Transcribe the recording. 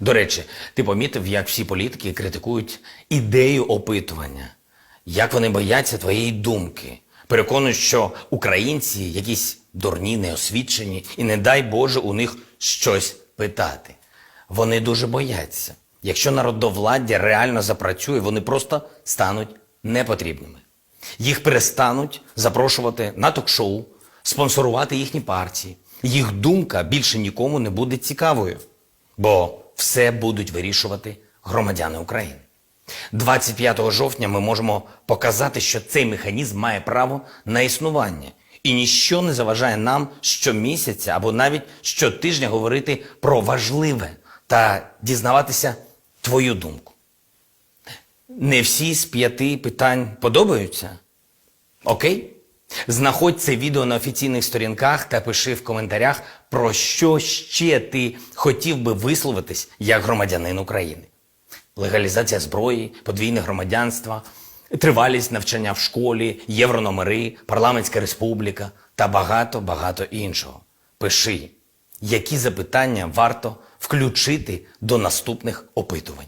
До речі, ти помітив, як всі політики критикують ідею опитування, як вони бояться твоєї думки, переконують, що українці якісь дурні, неосвічені, і не дай Боже у них щось питати. Вони дуже бояться. Якщо народовладдя реально запрацює, вони просто стануть непотрібними. Їх перестануть запрошувати на ток-шоу, спонсорувати їхні партії. Їх думка більше нікому не буде цікавою, бо все будуть вирішувати громадяни України. 25 жовтня ми можемо показати, що цей механізм має право на існування, і ніщо не заважає нам щомісяця або навіть щотижня говорити про важливе та дізнаватися твою думку. Не всі з п'яти питань подобаються? Окей? Знаходь це відео на офіційних сторінках та пиши в коментарях, про що ще ти хотів би висловитись як громадянин України. Легалізація зброї, подвійне громадянство, тривалість навчання в школі, єврономери, парламентська республіка та багато-багато іншого. Пиши, які запитання варто включити до наступних опитувань.